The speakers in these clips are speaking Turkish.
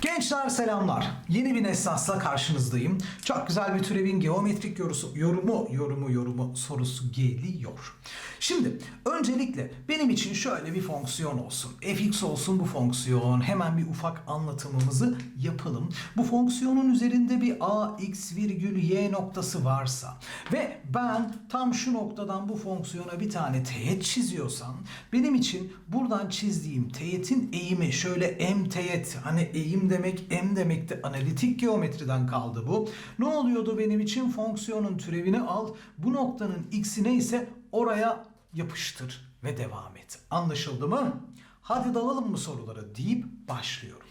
Gençler selamlar. Yeni bir esasla karşınızdayım. Çok güzel bir türevin geometrik yorusu, yorumu, yorumu, yorumu sorusu geliyor. Şimdi öncelikle benim için şöyle bir fonksiyon olsun. fx olsun bu fonksiyon. Hemen bir ufak anlatımımızı yapalım. Bu fonksiyonun üzerinde bir a, x virgül y noktası varsa ve ben tam şu noktadan bu fonksiyona bir tane teğet çiziyorsam benim için buradan çizdiğim teğetin eğimi şöyle m teğet hani eğim demek m demekti analitik geometriden kaldı bu. Ne oluyordu benim için fonksiyonun türevini al bu noktanın x'i neyse oraya yapıştır ve devam et. Anlaşıldı mı? Hadi dalalım mı sorulara deyip başlıyorum.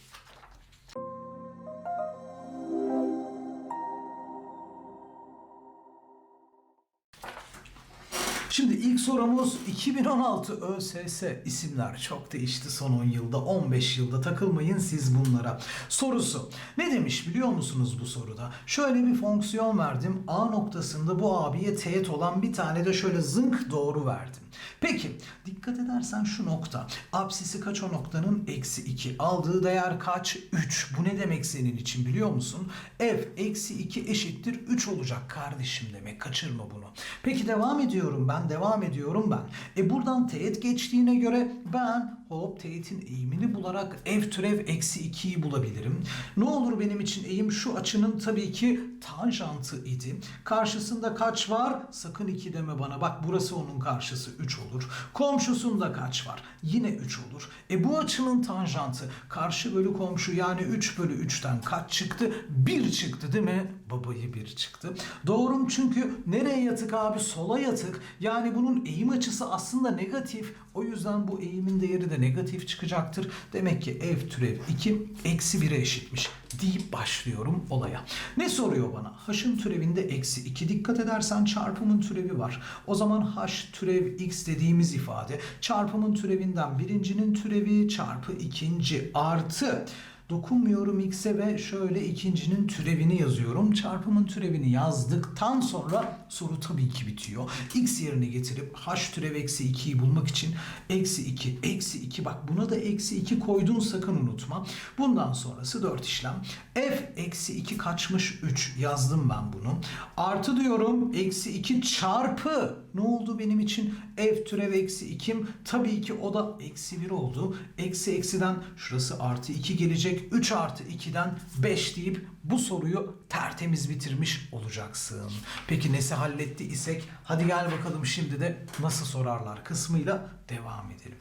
Şimdi ilk sorumuz 2016 ÖSS isimler çok değişti son 10 yılda 15 yılda takılmayın siz bunlara. Sorusu ne demiş biliyor musunuz bu soruda? Şöyle bir fonksiyon verdim A noktasında bu abiye teğet olan bir tane de şöyle zınk doğru verdim. Peki dikkat edersen şu nokta apsisi kaç o noktanın? Eksi 2 aldığı değer kaç? 3 bu ne demek senin için biliyor musun? F eksi 2 eşittir 3 olacak kardeşim demek kaçırma bunu. Peki devam ediyorum ben devam ediyorum ben. E buradan teğet geçtiğine göre ben hop teğetin eğimini bularak f türev eksi 2'yi bulabilirim. Ne olur benim için eğim şu açının tabii ki tanjantı idi. Karşısında kaç var? Sakın 2 deme bana. Bak burası onun karşısı 3 olur. Komşusunda kaç var? Yine 3 olur. E bu açının tanjantı karşı bölü komşu yani 3 bölü 3'ten kaç çıktı? 1 çıktı değil mi? Babayı 1 çıktı. Doğrum çünkü nereye yatık abi? Sola yatık. Yani bunun eğim açısı aslında negatif. O yüzden bu eğimin değeri de negatif çıkacaktır. Demek ki f türev 2 eksi 1'e eşitmiş deyip başlıyorum olaya. Ne soruyor bana? H'ın türevinde eksi 2 dikkat edersen çarpımın türevi var. O zaman h türev x dediğimiz ifade çarpımın türevinden birincinin türevi çarpı ikinci artı dokunmuyorum x'e ve şöyle ikincinin türevini yazıyorum. Çarpımın türevini yazdıktan sonra soru tabii ki bitiyor. x yerine getirip h türev eksi 2'yi bulmak için eksi 2, eksi 2 bak buna da eksi 2 koydun sakın unutma. Bundan sonrası 4 işlem. F eksi 2 kaçmış 3 yazdım ben bunu. Artı diyorum eksi 2 çarpı ne oldu benim için? f türev eksi 2'm tabii ki o da eksi 1 oldu. Eksi eksiden şurası artı 2 gelecek. 3 artı 2'den 5 deyip bu soruyu tertemiz bitirmiş olacaksın. Peki nesi halletti isek hadi gel bakalım şimdi de nasıl sorarlar kısmıyla devam edelim.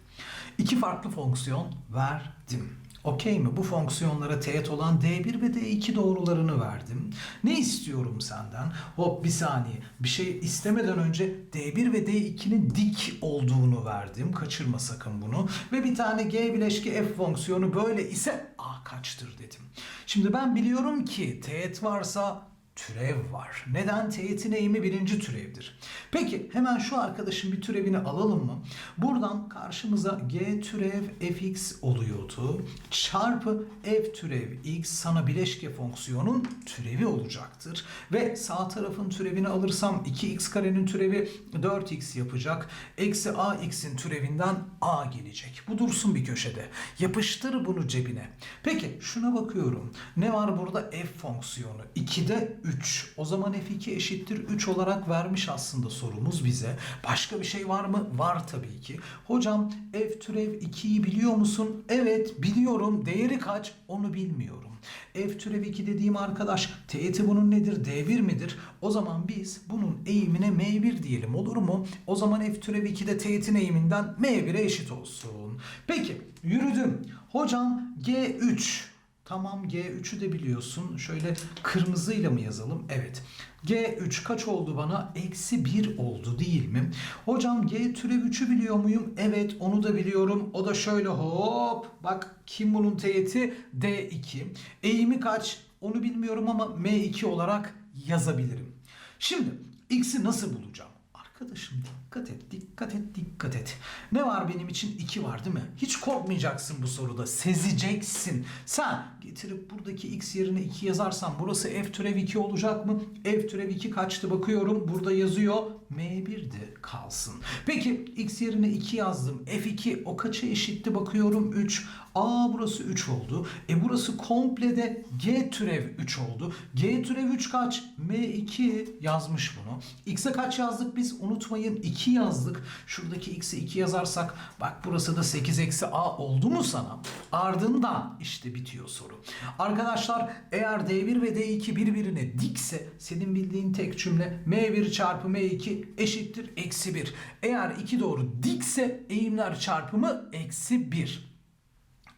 İki farklı fonksiyon verdim. Okey mi? Bu fonksiyonlara teğet olan D1 ve D2 doğrularını verdim. Ne istiyorum senden? Hop bir saniye. Bir şey istemeden önce D1 ve D2'nin dik olduğunu verdim. Kaçırma sakın bunu. Ve bir tane G bileşki F fonksiyonu böyle ise A kaçtır dedim. Şimdi ben biliyorum ki teğet varsa türev var. Neden? Teğetin eğimi birinci türevdir. Peki hemen şu arkadaşın bir türevini alalım mı? Buradan karşımıza g türev fx oluyordu. Çarpı f türev x sana bileşke fonksiyonun türevi olacaktır. Ve sağ tarafın türevini alırsam 2x karenin türevi 4x yapacak. Eksi ax'in türevinden a gelecek. Bu dursun bir köşede. Yapıştır bunu cebine. Peki şuna bakıyorum. Ne var burada f fonksiyonu? 2'de 3. O zaman f2 eşittir 3 olarak vermiş aslında sorumuz bize. Başka bir şey var mı? Var tabii ki. Hocam f türev 2'yi biliyor musun? Evet biliyorum. Değeri kaç? Onu bilmiyorum. F türev 2 dediğim arkadaş teğeti bunun nedir? D1 midir? O zaman biz bunun eğimine M1 diyelim olur mu? O zaman F türev 2 de teğetin eğiminden M1'e eşit olsun. Peki yürüdüm. Hocam G3 Tamam G3'ü de biliyorsun. Şöyle kırmızıyla mı yazalım? Evet. G3 kaç oldu bana? Eksi 1 oldu değil mi? Hocam G türev 3'ü biliyor muyum? Evet onu da biliyorum. O da şöyle hop. Bak kim bunun teğeti? D2. Eğimi kaç? Onu bilmiyorum ama M2 olarak yazabilirim. Şimdi X'i nasıl bulacağım? Arkadaşım dikkat et, dikkat et, dikkat et. Ne var benim için? 2 var değil mi? Hiç korkmayacaksın bu soruda. Sezeceksin. Sen getirip buradaki x yerine 2 yazarsan burası f türev 2 olacak mı? f türev 2 kaçtı bakıyorum. Burada yazıyor M1'di kalsın. Peki x yerine 2 yazdım. F2 o kaça eşitti bakıyorum 3. Aa burası 3 oldu. E burası komple de G türev 3 oldu. G türev 3 kaç? M2 yazmış bunu. X'e kaç yazdık biz? Unutmayın 2 yazdık. Şuradaki X'e 2 yazarsak bak burası da 8 eksi A oldu mu sana? Ardından işte bitiyor soru. Arkadaşlar eğer D1 ve D2 birbirine dikse senin bildiğin tek cümle M1 çarpı M2 eşittir eksi 1. Eğer iki doğru dikse eğimler çarpımı eksi 1.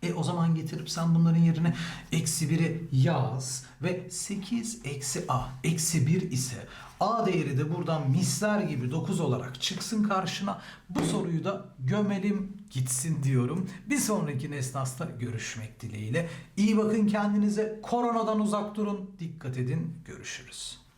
E o zaman getirip sen bunların yerine eksi 1'i yaz ve 8 eksi a eksi 1 ise a değeri de buradan misler gibi 9 olarak çıksın karşına. Bu soruyu da gömelim gitsin diyorum. Bir sonraki Nesnas'ta görüşmek dileğiyle. İyi bakın kendinize. Koronadan uzak durun. Dikkat edin. Görüşürüz.